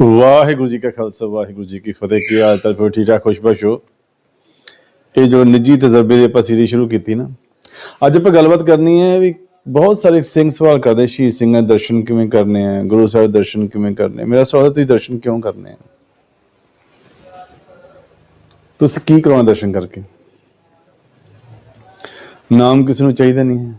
ਵਾਹਿਗੁਰੂ ਜੀ ਕਾ ਖਾਲਸਾ, ਵਾਹਿਗੁਰੂ ਜੀ ਕੀ ਫਤਿਹ। ਕੀ ਹਾਲ ਚਾਲ? ਫਿਰ ਠੀਕ ਠਾਕ? ਖੁਸ਼ਬਖਸ਼ ਹੋ ਇਹ ਜੋ ਨਿੱਜੀ ਤਜਰਬੇ ਦੀ ਆਪਾਂ ਸੀਰੀਜ਼ ਸ਼ੁਰੂ ਕੀਤੀ ਨਾ, ਅੱਜ ਆਪਾਂ ਗੱਲਬਾਤ ਕਰਨੀ ਹੈ ਵੀ ਬਹੁਤ ਸਾਰੇ ਸਿੰਘ ਸਵਾਲ ਕਰਦੇ ਸ਼ਹੀਦ ਸਿੰਘਾਂ ਦੇ ਦਰਸ਼ਨ ਕਿਵੇਂ ਕਰਨੇ ਆ, ਗੁਰੂ ਸਾਹਿਬ ਦੇ ਦਰਸ਼ਨ ਕਿਵੇਂ ਕਰਨੇ ਮੇਰਾ ਸਵਾਲ ਤੁਸੀਂ ਦਰਸ਼ਨ ਕਿਉਂ ਕਰਨੇ ਆ? ਤੁਸੀਂ ਕੀ ਕਰਾਉਣਾ ਦਰਸ਼ਨ ਕਰਕੇ? ਨਾਮ ਕਿਸੇ ਨੂੰ ਚਾਹੀਦਾ ਨਹੀਂ ਹੈ।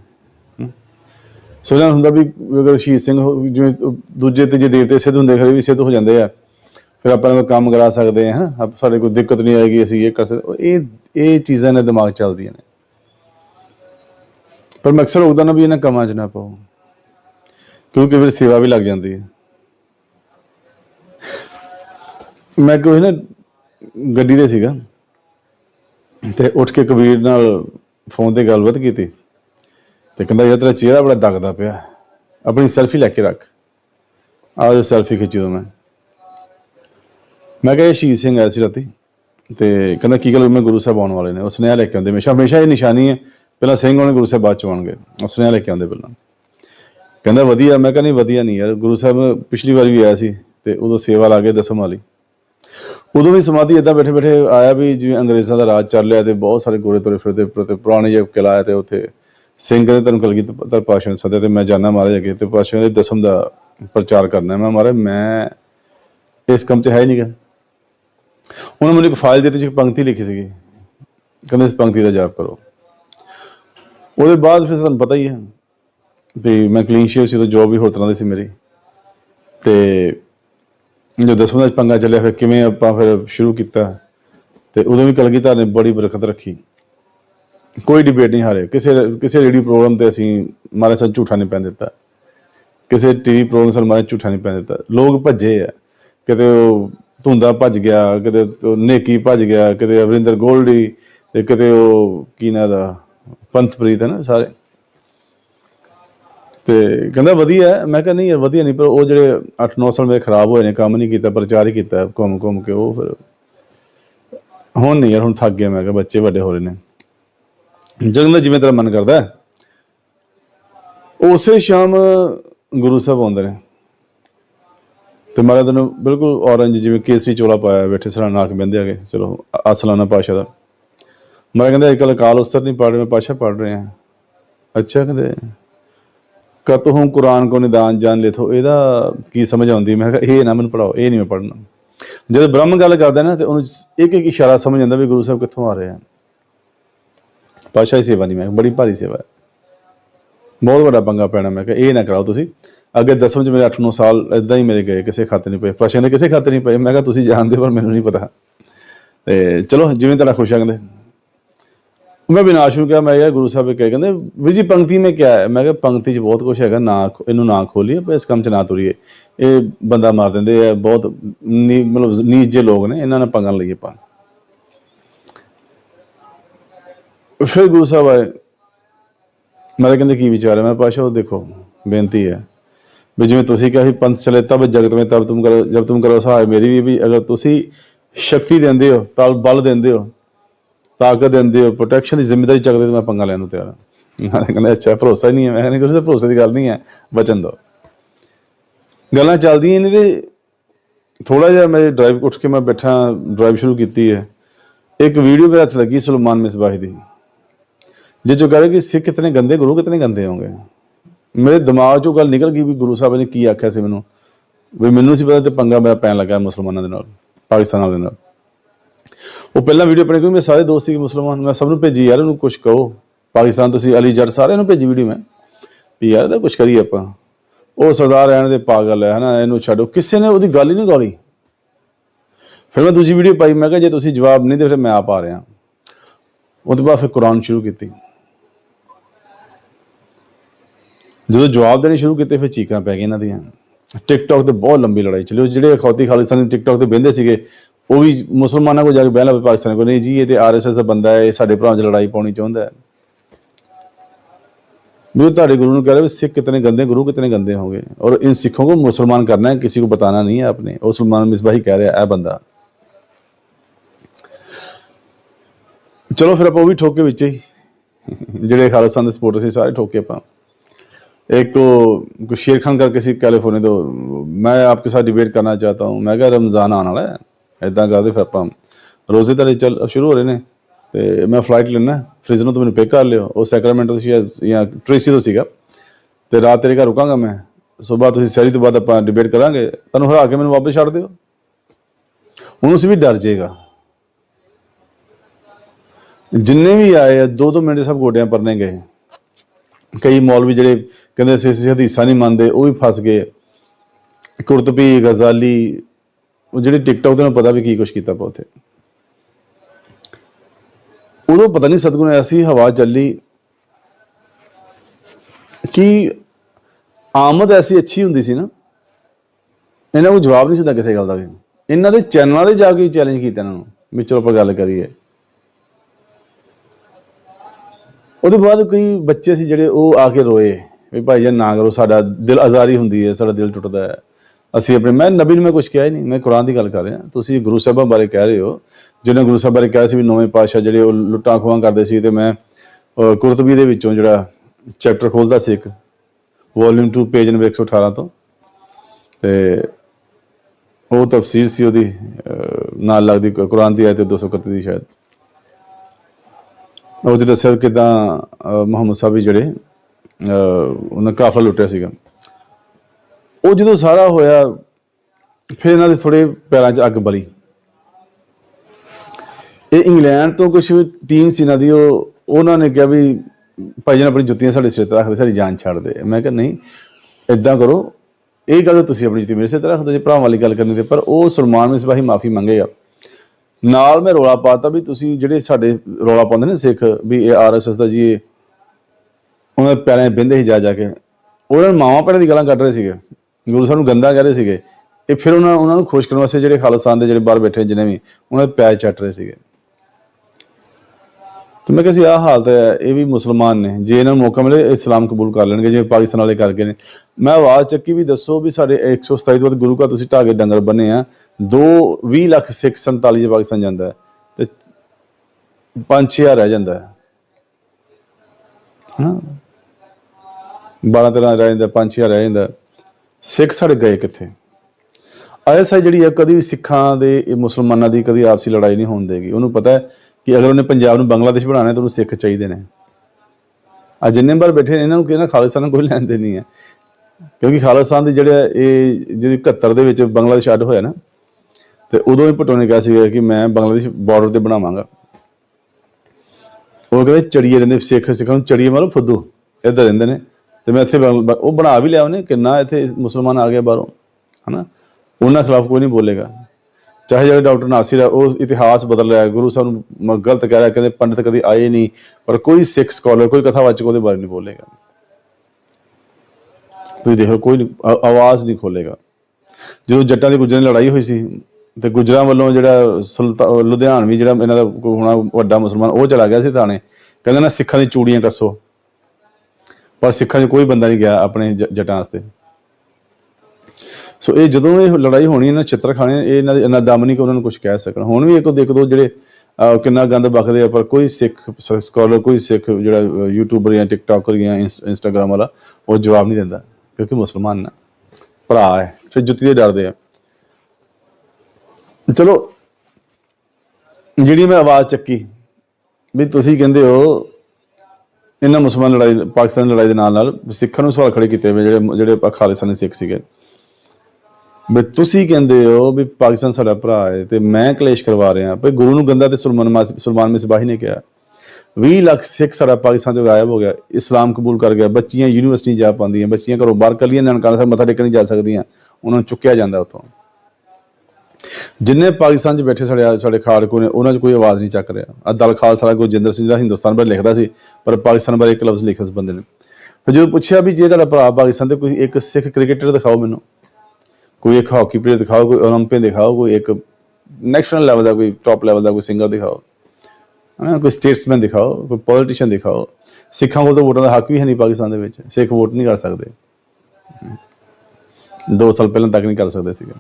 ਸੋਚਣਾ ਹੁੰਦਾ ਵੀ ਅਗਰ ਸ਼ਹੀਦ ਸਿੰਘ ਹੋ- ਜਿਵੇਂ ਦੂਜੇ ਤੀਜੇ ਦੇਵਤੇ ਸਿੱਧ ਹੁੰਦੇ, ਖਰੇ ਵੀ ਸਿੱਧ ਹੋ ਜਾਂਦੇ ਆ। ਫਿਰ ਆਪਾਂ ਨੂੰ ਕੰਮ ਕਰਾ ਸਕਦੇ ਆ, ਹਨਾ? ਆਪ- ਸਾਡੇ ਕੋਈ ਦਿੱਕਤ ਨਹੀਂ ਆਏਗੀ, ਅਸੀਂ ਇਹ ਕਰ ਸਕਦੇ ਇਹ ਇਹ ਚੀਜ਼ਾਂ ਨੇ ਦਿਮਾਗ ਚੱਲਦੀਆਂ ਨੇ। ਪਰ ਮੈਂ ਅਕਸਰ ਉਹਦਾ ਨਾ ਵੀ ਇਹਨਾਂ ਕੰਮਾਂ 'ਚ ਨਾ ਪਾਓ। ਕਿਉਂਕਿ ਫਿਰ ਸੇਵਾ ਵੀ ਲੱਗ ਜਾਂਦੀ ਹੈ ਮੈਂ ਕੋਈ ਨਾ ਗੱਡੀ ਤੇ ਸੀਗਾ, ਤੇ ਉੱਠ ਕੇ ਕਬੀਰ ਨਾਲ ਫੋਨ ਤੇ ਗੱਲਬਾਤ ਕੀਤੀ। ਤੇ ਕਹਿੰਦਾ ਯਾਰ ਤੇਰਾ ਚਿਹਰਾ ਬੜਾ ਦਗਦਾ ਪਿਆ। ਆਪਣੀ ਸੈਲਫੀ ਲੈ ਕੇ ਰੱਖ। ਆ ਜੋ ਸੈਲਫੀ ਖਿੱਚੀ ਦੋ ਮੈਂ। ਮੈਂ ਕਿਹਾ ਇਹ ਸ਼ਹੀਦ ਸਿੰਘ ਆਇਆ ਸੀ ਰਾਤੀ। ਤੇ ਕਹਿੰਦਾ ਕੀ ਗੱਲ ਮੈਂ ਗੁਰੂ ਸਾਹਿਬ ਆਉਣ ਵਾਲੇ ਨੇ। ਉਸ ਨੇ ਲੈ ਕੇ ਆਉਂਦੇ। ਹਮੇਸ਼ਾ ਹਮੇਸ਼ਾ ਇਹ ਨਿਸ਼ਾਨੀ ਹੈ। ਪਹਿਲਾਂ ਸਿੰਘ ਆਉਣੇ ਗੁਰੂ ਸਾਹਿਬ ਬਾਅਦ ਚ ਆਉਣਗੇ। ਉਸ ਨੇ ਲੈ ਕੇ ਆਉਂਦੇ ਪਹਿਲਾਂ। ਕਹਿੰਦਾ ਵਧੀਆ। ਮੈਂ ਕਹਿੰਦਾ ਨਹੀਂ, ਵਧੀਆ ਨਹੀਂ ਯਾਰ। ਗੁਰੂ ਸਾਹਿਬ ਪਿਛਲੀ ਵਾਰ ਵੀ ਆਇਆ ਸੀ ਤੇ ਉਦੋਂ ਸੇਵਾ ਲਾ ਕੇ ਦਸਮ ਵਾਲੀ। ਉਦੋਂ ਵੀ ਸਮਾਧੀ ਇਦਾਂ ਬੈਠੇ ਬੈਠੇ ਆਇਆ ਵੀ ਜਿਵੇਂ ਅੰਗਰੇਜ਼ਾਂ ਦਾ ਰਾਜ ਚੱਲ ਰਿਹਾ ਤੇ ਬਹੁਤ ਸਾਰੇ ਗੋਰੇ ਤੁਰੇ ਫਿਰਦੇ ਤੇ ਪੁਰਾਣੇ ਜਿਹੇ ਕਿਲਾ ਹੈ ਤੇ ਉੱਥੇ ਸਿੰਘ ਨੇ ਤੈਨੂੰ ਕਲਗੀਧਰ ਪਾਸ਼ਾ ਨੇ ਸੱਦਿਆ ਤੇ ਮੈਂ ਜਾਣਾ ਮਹਾਰਾਜ ਅੱਗੇ ਤੇ ਪਾਸ਼ਾ ਦੇ ਦਸਮ ਦਾ ਪ੍ਰਚਾਰ ਕਰਨਾ ਮੈਂ ਮਹਾਰਾਜ, ਮੈਂ ਇਸ ਕੰਮ 'ਚ ਹੈ ਹੀ ਨਹੀਂਗਾ ਉਹਨਾਂ ਮੈਨੂੰ ਇੱਕ ਫਾਈਲ ਦਿੱਤੀ ਸੀ ਪੰਕਤੀ ਲਿਖੀ ਸੀਗੀ। ਕਹਿੰਦੇ, ਇਸ ਪੰਕਤੀ ਦਾ ਜਾਪ ਕਰੋ। ਉਹਦੇ ਬਾਅਦ ਫਿਰ ਤੁਹਾਨੂੰ ਪਤਾ ਹੀ ਹੈ ਵੀ ਮੈਂ ਕਲੀਨ ਸ਼ੇਵ ਸੀ, ਤਾਂ ਜੋਬ ਵੀ ਹੋਰ ਤਰ੍ਹਾਂ ਦੀ ਸੀ ਮੇਰੀ। ਤੇ ਜੋ ਦਸਵਾਂ ਦਾ ਪੰਗਾ ਚੱਲਿਆ, ਫਿਰ ਕਿਵੇਂ ਆਪਾਂ ਫਿਰ ਸ਼ੁਰੂ ਕੀਤਾ? ਤੇ ਉਦੋਂ ਵੀ ਕਲਗੀਧਰ ਨੇ ਬੜੀ ਬਰਕਤ ਰੱਖੀ। ਕੋਈ ਡਿਬੇਟ ਨਹੀਂ ਹਾਰੇ। ਕਿਸੇ ਕਿਸੇ ਰੇਡੀਓ ਪ੍ਰੋਗਰਾਮ ਤੇ ਅਸੀਂ ਮਾਰੇ ਸਾਹ ਝੂਠਾ ਨਹੀਂ ਪੈਣ ਦਿੱਤਾ। ਕਿਸੇ ਟੀਵੀ ਪ੍ਰੋਗਰਾਮ ਸਾਨੂੰ ਮਾਰੇ ਝੂਠਾ ਨਹੀਂ ਪੈਣ ਦਿੱਤਾ। ਲੋਕ ਭੱਜੇ ਆ। ਕਿਤੇ ਉਹ ਧੁੰਦਾ ਭੱਜ ਗਿਆ, ਕਿਤੇ ਨੇਕੀ ਭੱਜ ਗਿਆ, ਕਿਤੇ ਅਵਰਿੰਦਰ ਗੋਲਡੀ ਤੇ ਕਿਤੇ ਉਹ ਕੀ ਨਾਂ ਦਾ, ਪੰਥਪ੍ਰੀਤ ਹੈ ਨਾ ਸਾਰੇ। ਤੇ ਕਹਿੰਦਾ ਵਧੀਆ ਮੈਂ ਕਿਹਾ ਨਹੀਂ ਯਾਰ, ਵਧੀਆ ਨਹੀਂ, ਪਰ ਉਹ ਜਿਹੜੇ 8-9 ਸਾਲ ਮੇਰੇ ਖਰਾਬ ਹੋਏ ਨੇ, ਕੰਮ ਨਹੀਂ ਕੀਤਾ, ਪ੍ਰਚਾਰ ਹੀ ਕੀਤਾ ਘੁੰਮ ਘੁੰਮ ਕੇ ਉਹ ਫਿਰ ਹੁਣ ਨਹੀਂ ਯਾਰ, ਹੁਣ ਥੱਕ ਗਿਆ ਮੈਂ ਕਿਹਾ, ਬੱਚੇ ਵੱਡੇ ਹੋ ਰਹੇ ਨੇ। ਜਦੋਂ ਦਾ ਜਿਵੇਂ ਤੇਰਾ ਮਨ ਕਰਦਾ ਹੈ। ਉਸੇ ਸ਼ਾਮ ਗੁਰੂ ਸਾਹਿਬ ਆਉਂਦੇ ਨੇ। ਤੇ ਮਾਰਾ ਤੈਨੂੰ ਬਿਲਕੁਲ ਔਰੰਜ ਜਿਵੇਂ ਕੇਸਰੀ ਚੋਲਾ ਪਾਇਆ ਬੈਠੇ ਸਰਾਂ ਨਾਕ ਬੰਦੇ ਆਗੇ ਚਲੋ ਅਸਲਾਨਾ ਪਾਸ਼ਾ ਦਾ। ਮੈਂ ਕਹਿੰਦਾ ਇੱਕ ਕਾਲ ਉਸਤਰ ਨਹੀਂ ਪੜ ਰਹੇ, ਮੈਂ ਪਾਸ਼ਾ ਪੜ ਰਹੇ। ਹਾਂ ਅੱਛਾ ਕਹਿੰਦੇ ਕਤ ਕਤਹੂੰ ਕੁਰਾਨ ਕੋ ਨਿਦਾਨ ਜਾਣ ਲਿਥੋ, ਇਹਦਾ ਕੀ ਸਮਝ ਆਉਂਦੀ? ਮੈਂ ਕਿਹਾ, ਇਹ ਨਾ ਮੈਨੂੰ ਪੜਾਓ ਇਹ ਨਹੀਂ ਮੈਂ ਪੜਨਾ ਜਦੋਂ ਬ੍ਰਹਮ ਗੱਲ ਕਰਦਾ ਨਾ, ਤੇ ਉਹਨੂੰ ਇੱਕ ਇੱਕ ਇਸ਼ਾਰਾ ਸਮਝ ਆਉਂਦਾ ਵੀ ਗੁਰੂ ਸਾਹਿਬ ਕਿੱਥੋਂ ਆ ਰਹੇ ਆ। ਪਾਸ਼ਾਹੀ ਸੇਵਾ ਨਹੀਂ, ਮੈਂ ਬੜੀ ਭਾਰੀ ਸੇਵਾ ਹੈ। ਬਹੁਤ ਵੱਡਾ ਪੰਗਾ ਪੈਣਾ, ਮੈਂ ਕਿਹਾ ਇਹ ਨਾ ਕਰਾਓ ਤੁਸੀਂ। ਅੱਗੇ 10ਵੇਂ ਚ ਮੇਰੇ 8-9 ਸਾਲ ਇਦਾਂ ਹੀ ਮੇਰੇ ਗਏ, ਕਿਸੇ ਖਾਤੇ ਨਹੀਂ ਪਏ। ਪਸ਼ੇ ਦੇ ਕਿਸੇ ਖਾਤੇ ਨਹੀਂ ਪਏ। ਮੈਂ ਕਿਹਾ ਤੁਸੀਂ ਜਾਣਦੇ ਪਰ ਮੈਨੂੰ ਨਹੀਂ ਪਤਾ। ਤੇ ਚਲੋ, ਜਿਵੇਂ ਤੁਹਾਡਾ ਖੁਸ਼ ਆ ਕਹਿੰਦੇ ਮੈਂ ਬਿਨਾਸ਼ ਨੂੰ ਕਿਹਾ, ਮੈਂ ਇਹ ਗੁਰੂ ਸਾਹਿਬ ਕਹਿ ਕਹਿੰਦੇ, ਵੀ ਜੀ ਪੰਕਤੀ ਮੇ ਕੀ ਹੈ। ਮੈਂ ਕਿਹਾ ਪੰਕਤੀ 'ਚ ਬਹੁਤ ਕੁਛ ਹੈਗਾ, ਨਾ ਇਹਨੂੰ ਨਾ ਖੋਲੀਏ, ਪਰ ਇਸ ਕੰਮ 'ਚ ਨਾ ਤੁਰੀਏ। ਇਹ ਬੰਦਾ ਮਾਰ ਦਿੰਦੇ ਆ, ਬਹੁਤ ਮਤਲਬ ਨੀਜ ਜੇ ਲੋਕ ਨੇ, ਇਹਨਾਂ ਨਾਲ ਪੰਗਾ ਲਈਏ ਪਾ ਫਿਰ ਗੁਰੂ ਸਾਹਿਬ ਆਏ। ਮੈਂ ਕਹਿੰਦੇ, ਕੀ ਵਿਚਾਰ ਹੈ? ਮੈਂ ਪਾਸ਼ਾ, ਉਹ ਦੇਖੋ, ਬੇਨਤੀ ਹੈ ਵੀ ਜਿਵੇਂ ਤੁਸੀਂ ਕਿਹਾ ਸੀ, ਪੰਥ ਚਲੇ ਤਬ ਜਗਤ में ਤਬ ਤੁਮ ਕਰੋ, ਜਬ ਤੁਮ ਕਰੋ ਸਹਾਇ ਮੇਰੀ ਵੀ ਵੀ ਅਗਰ ਤੁਸੀਂ ਸ਼ਕਤੀ ਦਿੰਦੇ ਹੋ, ਤਾਂ ਬਲ ਦਿੰਦੇ ਹੋ, ਤਾਕਤ ਦਿੰਦੇ ਹੋ ਪ੍ਰੋਟੈਕਸ਼ਨ ਦੀ ਜ਼ਿੰਮੇਵਾਰੀ ਚੱਕਦੇ ਤੇ ਮੈਂ ਪੰਗਾ ਲੈਣ ਨੂੰ ਤਿਆਰ ਹਾਂ। ਮੈਂ ਕਹਿੰਦਾ, ਅੱਛਾ, ਭਰੋਸਾ ਹੀ ਨਹੀਂ ਹੈ। ਮੈਂ ਨਹੀਂ, ਗੁਰੂ ਭਰੋਸੇ ਦੀ ਗੱਲ ਨਹੀਂ ਹੈ। ਬਚਨ ਦੋ ਗੱਲਾਂ ਚੱਲਦੀਆਂ ਨੇ ਤੇ ਥੋੜਾ ਜਿਹਾ ਮੈਂ ਡਰਾਈਵ ਉੱਠ ਕੇ ਮੈਂ ਬੈਠਾ ਡਰਾਈਵ ਸ਼ੁਰੂ ਕੀਤੀ ਹੈ। ਇੱਕ ਵੀਡੀਓ ਮੇਰੇ ਹੱਥ ਲੱਗੀ ਸੁਲਮਾਨ ਮਿਸਬਾਹੀ ਦੀ। ਜੇ ਜੋ ਕਹ ਰਹੇ ਕਿ ਸਿੱਖ ਕਿਤਨੇ ਗੰਦੇ, ਗੁਰੂ ਕਿਤਨੇ ਗੰਦੇ ਹੋਣਗੇ? ਮੇਰੇ ਦਿਮਾਗ 'ਚੋਂ ਗੱਲ ਨਿਕਲ ਗਈ ਵੀ ਗੁਰੂ ਸਾਹਿਬ ਨੇ ਕੀ ਆਖਿਆ ਸੀ ਮੈਨੂੰ। ਵੀ ਮੈਨੂੰ ਸੀ ਪਤਾ ਤੇ ਪੰਗਾ ਮੇਰਾ ਪੈਣ ਲੱਗਾ ਮੁਸਲਮਾਨਾਂ ਦੇ ਨਾਲ, ਪਾਕਿਸਤਾਨ ਵਾਲੇ ਨਾਲ। ਉਹ ਪਹਿਲਾਂ ਵੀਡੀਓ ਆਪਣੇ ਕਿਉਂਕਿ ਮੇਰੇ ਸਾਰੇ ਦੋਸਤ ਸੀ ਮੁਸਲਮਾਨ, ਮੈਂ ਸਭ ਨੂੰ ਭੇਜੀ, ਯਾਰ ਉਹਨੂੰ ਕੁਝ ਕਹੋ। ਪਾਕਿਸਤਾਨ ਤੁਸੀਂ ਅਲੀ ਜੱਟ, ਸਾਰਿਆਂ ਨੂੰ ਭੇਜੀ ਵੀਡੀਓ ਮੈਂ। ਵੀ ਯਾਰ ਇਹਦਾ ਕੁਝ ਕਰੀਏ ਆਪਾਂ। ਉਹ ਸਰਦਾਰ ਰਹਿਣ ਦੇ ਪਾਗਲ ਹੈ, ਹਨਾ, ਇਹਨੂੰ ਛੱਡੋ। ਕਿਸੇ ਨੇ ਉਹਦੀ ਗੱਲ ਹੀ ਨਹੀਂ ਗੌਲੀ। ਫਿਰ ਮੈਂ ਦੂਜੀ ਵੀਡੀਓ ਪਾਈ, ਮੈਂ ਕਿਹਾ ਜੇ ਤੁਸੀਂ ਜਵਾਬ ਨਹੀਂ ਦੇ ਫਿਰ ਮੈਂ ਆਪ ਆ ਰਿਹਾ। ਉਹਦੇ ਬਾਅਦ ਫਿਰ ਕੁਰਾਨ ਸ਼ੁਰੂ ਕੀਤੀ। ਜਦੋਂ ਜਵਾਬ ਦੇਣੇ ਸ਼ੁਰੂ ਕੀਤੇ, ਫਿਰ ਚੀਕਾਂ ਪੈ ਗਈਆਂ ਇਹਨਾਂ ਦੀਆਂ। ਟਿਕਟੌਕ ਤੇ ਬਹੁਤ ਲੰਬੀ ਲੜਾਈ ਚੱਲੀ। ਉਹ ਜਿਹੜੇ ਖੌਤੀ ਖਾਲਿਸਤਾਨੀ ਟਿਕਟੌਕ ਤੇ ਬਹਿੰਦੇ ਸੀਗੇ, ਉਹ ਵੀ ਮੁਸਲਮਾਨਾਂ ਕੋਲ ਜਾ ਕੇ ਬਹਿਲਾ ਪਾਕਿਸਤਾਨ ਕੋਲ। ਨਹੀਂ ਜੀ, ਇਹ ਤੇ ਆਰਐਸਐਸ ਦਾ ਬੰਦਾ ਹੈ, ਇਹ ਸਾਡੇ ਭਰਾਵਾਂ 'ਚ ਲੜਾਈ ਪਾਉਣੀ ਚਾਹੁੰਦਾ ਹੈ। ਮੇਰੇ ਤੁਹਾਡੇ ਗੁਰੂ ਨੂੰ ਕਹਿ ਰਿਹਾ ਵੀ ਸਿੱਖ ਕਿਤਨੇ ਗੰਦੇ, ਗੁਰੂ ਕਿਤਨੇ ਗੰਦੇ ਹੋਗੇ ਔਰ ਇਨ ਸਿੱਖੋਂ ਕੋ ਮੁਸਲਮਾਨ ਕਰਨਾ ਹੈ, ਕਿਸੇ ਕੋ ਬਤਾਨਾ ਨਹੀਂ ਹੈ ਆਪਨੇ ਉਹ ਸੁਲਮਾਨ ਮਿਸਬਾਹੀ ਕਹਿ ਰਿਹਾ, ਇਹ ਬੰਦਾ। ਚਲੋ ਫਿਰ ਆਪਾਂ ਉਹ ਵੀ ਠੋਕੇ ਵਿੱਚ ਹੀ। ਜਿਹੜੇ ਖਾਲਿਸਤਾਨ ਦੇ ਸਪੋਰਟਰ ਸੀ, ਸਾਰੇ ਠੋਕੇ ਆਪਾਂ। एक को शेर खान करके ਸੀ ਕੈਲੀਫੋਰਨੀਆ ਤੋਂ ਮੈਂ ਆਪਕੇ ਸਾਥ ਡਿਬੇਟ ਕਰਨਾ ਚਾਹਤਾ ਹੂੰ ਮੈਂ ਕਿਹਾ ਰਮਜ਼ਾਨ ਆਉਣ ਵਾਲਾ ਹੈ ਇਦਾਂ ਕਰਦੇ ਫਿਰ ਆਪਾਂ ਰੋਜ਼ੇ ਤਾਂ ਚੱਲ ਸ਼ੁਰੂ ਹੋ ਰਹੇ ਨੇ ਤੇ ਮੈਂ ਫਲਾਈਟ ਲੈਣਾ ਫ੍ਰਿਜ਼ਨੋ ਤੋਂ ਮੈਨੂੰ ਪਿਕ ਕਰ ਲਿਓ ਉਹ ਸੈਕਰਾਮੈਂਟੋ ਤੋਂ ਸੀ ਜਾਂ ਟ੍ਰੇਸੀ ਤੋਂ ਸੀਗਾ ਤੇ ਰਾਤ ਤੇਰੇ ਘਰ ਰੁਕਾਂਗਾ ਮੈਂ ਸਵੇਰ ਤੁਸੀਂ ਸੈਰੀ ਤੋਂ ਬਾਅਦ ਆਪਾਂ ਡਿਬੇਟ ਕਰਾਂਗੇ ਤੁਹਾਨੂੰ ਹਰਾ ਕੇ ਮੈਨੂੰ ਵਾਪਸ ਛੱਡ ਦਿਓ ਉਹਨੂੰ ਸੀ ਵੀ ਡਰ ਜਾਏਗਾ ਜਿੰਨੇ ਵੀ ਆਏ ਆ ਦੋ ਦੋ ਮਿੰਟ 'ਚ ਸਭ ਗੋਡਿਆਂ ਪਰਨੇ ਗਏ ਕਈ ਮੌਲਵੀ ਜਿਹੜੇ ਕਹਿੰਦੇ ਅਸੀਂ ਅਸੀਂ ਹਦੀਸਾਂ ਨਹੀਂ ਮੰਨਦੇ, ਉਹ ਵੀ ਫਸ ਗਏ। ਕੁਰਤਬੀ, ਗਜ਼ਾਲੀ, ਉਹ ਜਿਹੜੇ ਟਿਕਟੌਕ ਦੇ ਨੂੰ ਪਤਾ ਵੀ ਕੀ ਕੁਛ ਕੀਤਾ ਪਾ ਉੱਥੇ। ਉਦੋਂ ਪਤਾ ਨਹੀਂ ਸਤਗੁਰ ਐਸੀ ਹਵਾ ਚੱਲੀ ਕਿ ਆਮਦ ਐਸੀ ਅੱਛੀ ਹੁੰਦੀ ਸੀ ਨਾ। ਇਹਨਾਂ ਨੂੰ ਜਵਾਬ ਨਹੀਂ ਸੀ ਦਿੰਦਾ ਕਿਸੇ ਗੱਲ ਦਾ ਵੀ। ਇਹਨਾਂ ਦੇ ਚੈਨਲਾਂ ਤੇ ਜਾ ਕੇ ਚੈਲੰਜ ਕੀਤਾ ਇਹਨਾਂ ਨੂੰ, ਵੀ ਚਲੋ ਆਪਾਂ ਗੱਲ ਕਰੀਏ। ਉਹਦੇ ਬਾਅਦ ਕੋਈ ਬੱਚੇ ਸੀ ਜਿਹੜੇ ਉਹ ਆ ਕੇ ਰੋਏ ਵੀ ਭਾਈ ਜਾਨ ਨਾ ਕਰੋ, ਸਾਡਾ ਦਿਲ ਆਜ਼ਾਰੀ ਹੁੰਦੀ ਹੈ, ਸਾਡਾ ਦਿਲ ਟੁੱਟਦਾ ਹੈ। ਅਸੀਂ ਆਪਣੇ ਮੈਂ ਨਬੀ ਨੂੰ ਮੈਂ ਕੁਝ ਕਿਹਾ ਹੀ ਨਹੀਂ, ਮੈਂ ਕੁਰਾਨ ਦੀ ਗੱਲ ਕਰ ਰਿਹਾ। ਤੁਸੀਂ ਗੁਰੂ ਸਾਹਿਬਾਂ ਬਾਰੇ ਕਹਿ ਰਹੇ ਹੋ, ਜਿਹਨੇ ਗੁਰੂ ਸਾਹਿਬ ਬਾਰੇ ਕਿਹਾ ਸੀ ਵੀ ਨੌਵੇਂ ਪਾਤਸ਼ਾਹ ਜਿਹੜੇ ਉਹ ਲੁੱਟਾਂ ਖੋਹਾਂ ਕਰਦੇ ਸੀ ਤੇ ਮੈਂ ਕੁਰਤਬੀ ਦੇ ਵਿੱਚੋਂ ਜਿਹੜਾ ਚੈਪਟਰ ਖੋਲਦਾ ਸੀ ਇੱਕ, ਵੋਲਿਊਮ 2 ਪੇਜ ਨੰਬਰ 118 ਤੋਂ। ਤੇ ਉਹ ਤਫਸੀਰ ਸੀ ਉਹਦੀ ਨਾਲ ਲੱਗਦੀ ਕੁਰਾਨ ਦੀ ਆਇਤ 231 ਦੀ ਸ਼ਾਇਦ। ਉਹ ਜਿਹਦਾ ਦੱਸਿਆ ਕਿਦਾਂ ਮੁਹੰਮਦ ਸਾਹਿਬ ਵੀ ਜਿਹੜੇ ਅਹ, ਉਹਨਾਂ ਕਾਫਲਾ ਲੁੱਟਿਆ ਸੀਗਾ। ਉਹ ਜਦੋਂ ਸਾਰਾ ਹੋਇਆ ਫਿਰ ਇਹਨਾਂ ਦੇ ਥੋੜੇ ਪੈਰਾਂ 'ਚ ਅੱਗ ਬਲੀ। ਇਹ ਇੰਗਲੈਂਡ ਤੋਂ ਕੁਝ ਟੀਮ ਸੀ ਇਹਨਾਂ ਦੀ ਉਹ ਉਹਨਾਂ ਨੇ ਕਿਹਾ ਵੀ ਭਾਈ ਜਨ ਆਪਣੀ ਜੁੱਤੀਆਂ ਸਾਡੇ ਸਿਰ ਤੇ ਰੱਖਦੇ ਸਾਡੀ ਜਾਨ ਛੱਡ ਦੇ। ਮੈਂ ਕਿਹਾ ਨਹੀਂ ਇਦਾਂ ਕਰੋ ਇਹ ਗੱਲ ਤੁਸੀਂ ਆਪਣੀ ਜੁੱਤੀ ਮੇਰੇ ਸਿਰ ਤੇ ਰੱਖ ਦਿਓ ਜੇ ਭਰਾਵਾਂ ਵਾਲੀ ਗੱਲ ਕਰਨੀ ਤੇ ਪਰ ਉਹ ਸਲਮਾਨ ਮਿਸਬਾਹੀ ਮਾਫੀ ਮੰਗੇਗਾ ਨਾਲ ਮੈਂ ਰੋਲਾ ਪਾਤਾ ਵੀ ਤੁਸੀਂ ਜਿਹੜੇ ਸਾਡੇ ਰੋਲਾ ਪਾਉਂਦੇ ਨੇ ਸਿੱਖ, ਵੀ ਇਹ ਆਰਐਸਐਸ ਦਾ ਜੀ, ਇਹ ਉਹਨਾਂ ਦੇ ਪੈਰਾਂ 'ਚ ਬਹਿੰਦੇ ਸੀ ਜਾ ਜਾ ਕੇ ਉਹਨਾਂ ਨੂੰ ਮਾਵਾਂ ਭੈਣਾਂ ਦੀ ਗੱਲਾਂ ਕੱਢ ਰਹੇ ਸੀਗੇ। ਗੁਰੂ ਸਾਹਿਬ ਨੂੰ ਗੰਦਾ ਕਹਿ ਰਹੇ ਸੀਗੇ। ਇਹ ਫਿਰ ਉਹਨਾਂ ਉਹਨਾਂ ਨੂੰ ਖੁਸ਼ ਕਰਨ ਵਾਸਤੇ ਜਿਹੜੇ ਖਾਲਿਸਤਾਨ ਦੇ ਜਿਹੜੇ ਬਾਹਰ ਬੈਠੇ ਜਿਨੇ ਵੀ, ਉਹਨਾਂ ਦੇ ਪੈਰ ਚੱਟ ਰਹੇ ਸੀਗੇ। ਤੇ ਮੈਂ ਕਿਹਾ ਸੀ, ਆਹ ਹਾਲਤ ਹੈ, ਇਹ ਵੀ ਮੁਸਲਮਾਨ ਨੇ। ਜੇ ਇਹਨਾਂ ਨੂੰ ਮੌਕਾ ਮਿਲੇ, ਇਸਲਾਮ ਕਬੂਲ ਕਰ ਲੈਣਗੇ, ਜਿਵੇਂ ਪਾਕਿਸਤਾਨ ਵਾਲੇ ਕਰਕੇ ਨੇ। ਮੈਂ ਆਵਾਜ਼ ਚੱਕੀ ਵੀ ਦੱਸੋ ਵੀ ਸਾਡੇ 127 ਤੋਂ ਬਾਅਦ ਗੁਰੂ ਘਰ ਤੁਸੀਂ ਢਾਹ ਡੰਗਰ ਬੰਨੇ ਆ। 2 20 ਲੱਖ ਸਿੱਖ 47 ਚ ਪਾਕਿਸਤਾਨ ਜਾਂਦਾ ਤੇ 5-6000 ਰਹਿ ਜਾਂਦਾ ਹੈ। ਹਾਂ। 12 13 ਰਹਿ ਜਾਂਦਾ 5-6 ਰਹਿ ਜਾਂਦਾ। ਸਿੱਖ ਸਾਡੇ ਗਏ ਕਿੱਥੇ? ਆਈਐਸਆਈ ਜਿਹੜੀ ਹੈ, ਕਦੀ ਵੀ ਸਿੱਖਾਂ ਦੇ ਮੁਸਲਮਾਨਾਂ ਦੀ ਕਦੀ ਆਪਸੀ ਲੜਾਈ ਨਹੀਂ ਹੋਣ ਦੇਗੀ। ਉਹਨੂੰ ਪਤਾ ਹੈ ਕਿ ਅਗਰ ਉਹਨੇ ਪੰਜਾਬ ਨੂੰ ਬੰਗਲਾਦੇਸ਼ ਬਣਾਉਣਾ ਹੈ ਤਾਂ ਉਹਨੂੰ ਸਿੱਖ ਚਾਹੀਦੇ ਨੇ। ਆ ਜਿੰਨੇ ਬਾਰ ਬੈਠੇ ਨੇ, ਇਹਨਾਂ ਨੂੰ ਕਿਹਨਾਂ ਖਾਲਿਸਤਾਨ ਨਾਲ ਕੋਈ ਲੈਣ ਦੇ ਨਹੀਂ ਹੈ। ਕਿਉਂਕਿ ਖਾਲਿਸਤਾਨ ਦੇ ਜਿਹੜੇ ਇਹ ਜਿਹੜੀ 71 ਦੇ ਵਿੱਚ ਬੰਗਲਾਦੇਸ਼ ਅੱਡ ਹੋਇਆ ਨਾ, ਤੇ ਉਦੋਂ ਹੀ ਭੁੱਟੋ ਨੇ ਕਿਹਾ ਸੀਗਾ ਕਿ ਮੈਂ ਬੰਗਲਾਦੇਸ਼ ਬਾਰਡਰ ਤੇ ਬਣਾਵਾਂਗਾ। ਉਹ ਕਹਿੰਦੇ ਚੜੀਏ ਰਹਿੰਦੇ ਸਿੱਖ, ਸਿੱਖਾਂ ਨੂੰ ਚੜੀਏ ਮਾਰੋ ਫੁੱਦੂ, ਇੱਧਰ ਰਹਿੰਦੇ ਨੇ। ਤੇ ਮੈਂ ਇੱਥੇ ਉਹ ਬਣਾ ਵੀ ਲਿਆ ਉਹਨੇ, ਕਿੰਨਾ ਇੱਥੇ ਮੁਸਲਮਾਨ ਆ ਗਏ ਬਾਹਰੋਂ, ਹਨਾ? ਉਹਨਾਂ ਖਿਲਾਫ ਕੋਈ ਨਹੀਂ ਬੋਲੇਗਾ। ਚਾਹੇ ਜਿਹੜਾ ਡਾਕਟਰ ਨਾਸਿਰ ਹੈ ਉਹ ਇਤਿਹਾਸ ਬਦਲ ਰਿਹਾ ਹੈ ਗੁਰੂ ਸਾਹਿਬ ਨੂੰ ਗਲਤ ਕਹਿ ਰਿਹਾ ਕਹਿੰਦੇ ਪੰਡਤ ਕਦੀ ਆਏ ਨਹੀਂ ਪਰ ਕੋਈ ਸਿੱਖ ਸਕਾਲਰ ਕੋਈ ਕਥਾਵਾਚਕ ਉਹਦੇ ਬਾਰੇ ਨਹੀਂ ਬੋਲੇਗਾ। ਤੁਸੀਂ ਦੇਖੋ ਕੋਈ ਨਹੀਂ, ਆਵਾਜ਼ ਨਹੀਂ ਖੋਲੇਗਾ। ਜਦੋਂ ਜੱਟਾਂ ਦੀ ਗੁੱਜਰਾਂ ਦੀ ਲੜਾਈ ਹੋਈ ਸੀ ਤੇ ਗੁੱਜਰਾਂ ਵੱਲੋਂ ਜਿਹੜਾ ਸੁਲਤਾਨ ਲੁਧਿਆਣਵੀ ਜਿਹੜਾ ਇਹਨਾਂ ਦਾ ਹੋਣਾ ਵੱਡਾ ਮੁਸਲਮਾਨ ਉਹ ਚਲਾ ਗਿਆ ਸੀ ਥਾਣੇ। ਕਹਿੰਦੇ ਨਾ ਸਿੱਖਾਂ ਦੀ ਚੂੜੀਆਂ ਕੱਸੋ। ਪਰ ਸਿੱਖਾਂ 'ਚ ਕੋਈ ਬੰਦਾ ਨਹੀਂ ਗਿਆ ਆਪਣੇ ਜ- ਜੱਟਾਂ ਵਾਸਤੇ। ਸੋ ਇਹ ਜਦੋਂ ਇਹ ਲੜਾਈ ਹੋਣੀ, ਇਹਨਾਂ ਚਿੱਤਰ ਖਾਣੇ, ਇਹ ਇਹਨਾਂ ਦੇ ਇਹਨਾਂ ਦਮ ਨਹੀਂ ਕਿ ਉਹਨਾਂ ਨੂੰ ਕੁਝ ਕਹਿ ਸਕਣ। ਹੁਣ ਵੀ ਇੱਕ ਦੇਖ ਦੋ ਜਿਹੜੇ ਕਿੰਨਾ ਗੰਦ ਬਕਦੇ ਆ, ਪਰ ਕੋਈ ਸਿੱਖ ਸਕਾਲਰ, ਕੋਈ ਸਿੱਖ ਜਿਹੜਾ ਯੂਟਿਊਬਰ ਜਾਂ ਟਿਕਟੋਕਰ ਜਾਂ ਇੰਸਟਾਗ੍ਰਾਮ ਵਾਲਾ, ਉਹ ਜਵਾਬ ਨਹੀਂ ਦਿੰਦਾ, ਕਿਉਂਕਿ ਮੁਸਲਮਾਨ ਨਾ। ਭਰਾ ਹੈ, ਫਿਰ ਜੁੱਤੀ ਦੇ ਡਰਦੇ ਆ। ਚਲੋ, ਜਿਹੜੀ ਮੈਂ ਆਵਾਜ਼ ਚੱਕੀ, ਵੀ ਤੁਸੀਂ ਕਹਿੰਦੇ ਹੋ, ਇਹਨਾਂ ਮੁਸਲਮਾਨ ਲੜਾਈ, ਪਾਕਿਸਤਾਨ ਦੀ ਲੜਾਈ ਦੇ ਨਾਲ ਨਾਲ ਸਿੱਖਾਂ ਨੂੰ ਸਵਾਲ ਖੜੇ ਕੀਤੇ ਹੋਏ ਜਿਹੜੇ ਜਿਹੜੇ ਖਾਲਿਸਤਾਨੀ ਸਿੱਖ ਸੀਗੇ। ਵੀ ਤੁਸੀਂ ਕਹਿੰਦੇ ਹੋ ਵੀ ਪਾਕਿਸਤਾਨ ਸਾਡਾ ਭਰਾ ਹੈ ਤੇ ਮੈਂ ਕਲੇਸ਼ ਕਰਵਾ ਰਿਹਾ ਵੀ ਗੁਰੂ ਨੂੰ ਗੰਦਾ ਤੇ ਸੁਲਮਾਨ ਮਾਸ- ਸੁਲਮਾਨ ਮਿਸਬਾਹੀ ਨੇ ਕਿਹਾ। 20 ਲੱਖ ਸਿੱਖ ਸਾਡਾ ਪਾਕਿਸਤਾਨ ਤੋਂ ਗਾਇਬ ਹੋ ਗਿਆ, ਇਸਲਾਮ ਕਬੂਲ ਕਰ ਗਿਆ, ਬੱਚੀਆਂ ਯੂਨੀਵਰਸਿਟੀ ਜਾ ਪਾਉਂਦੀਆਂ, ਬੱਚੀਆਂ ਘਰੋਂ ਬਾਹਰ ਕੱਲੀਆਂ ਨਨਕਾਣਾ ਸਾਹਿਬ ਮੱਥਾ ਟੇਕਣ ਨਹੀਂ ਜਾ ਸਕਦੀਆਂ, ਉਹਨਾਂ ਨੂੰ ਚੁੱਕਿਆ ਜਾਂਦਾ ਉੱਥੋਂ। ਜਿੰਨੇ ਪਾਕਿਸਤਾਨ 'ਚ ਬੈਠੇ ਸਾਡੇ ਸਾਡੇ ਖਾੜਕੂ ਨੇ, ਉਹਨਾਂ 'ਚ ਕੋਈ ਆਵਾਜ਼ ਨਹੀਂ ਚੱਕ ਰਿਹਾ। ਆ ਦਲ ਖਾਲਸਾ ਗੁਰਜਿੰਦਰ ਸਿੰਘ ਜਿਹੜਾ ਹਿੰਦੁਸਤਾਨ ਬਾਰੇ ਲਿਖਦਾ ਸੀ, ਪਰ ਪਾਕਿਸਤਾਨ ਬਾਰੇ ਇੱਕ ਲਫ਼ਜ਼ ਲਿਖਿਆ ਉਸ ਬੰਦੇ ਨੇ। ਫਿਰ ਜਦੋਂ ਪੁੱਛਿਆ ਵੀ ਜੇ ਤੁਹਾਡਾ ਭਰਾ ਪਾਕਿਸਤਾਨ ਤੇ ਕੋਈ ਇੱਕ ਸਿੱਖ ਕ੍ਰਿਕਟਰ ਦਿਖਾਓ ਮੈਨੂੰ ਕੋਈ ਇੱਕ ਹਾਕੀ ਪਲੇਅਰ ਦਿਖਾਓ ਕੋਈ 올림픽 ਦਿਖਾਓ ਕੋਈ ਇੱਕ ਨੈਸ਼ਨਲ ਲੈਵਲ ਦਾ ਕੋਈ ਟੌਪ ਲੈਵਲ ਦਾ ਕੋਈ ਸਿੰਗਰ ਦਿਖਾਓ ਹਾਂ ਕੋਈ ਸਟੇਟਸਮੈਨ ਦਿਖਾਓ ਕੋਈ ਪੋਲੀਟੀਸ਼ੀਅਨ ਦਿਖਾਓ ਸਿੱਖਾਂ ਕੋਲ ਤਾਂ ਵੋਟਾਂ ਦਾ ਹੱਕ ਵੀ ਹੈ ਨਹੀਂ ਪਾਕਿਸਤਾਨ ਦੇ ਵਿੱਚ ਸਿੱਖ ਵੋਟ ਨਹੀਂ ਕਰ ਸਕਦੇ 2 ਸਾਲ ਪਹਿਲਾਂ ਤੱਕ ਨਹੀਂ ਕਰ ਸਕਦੇ ਸੀਗੇ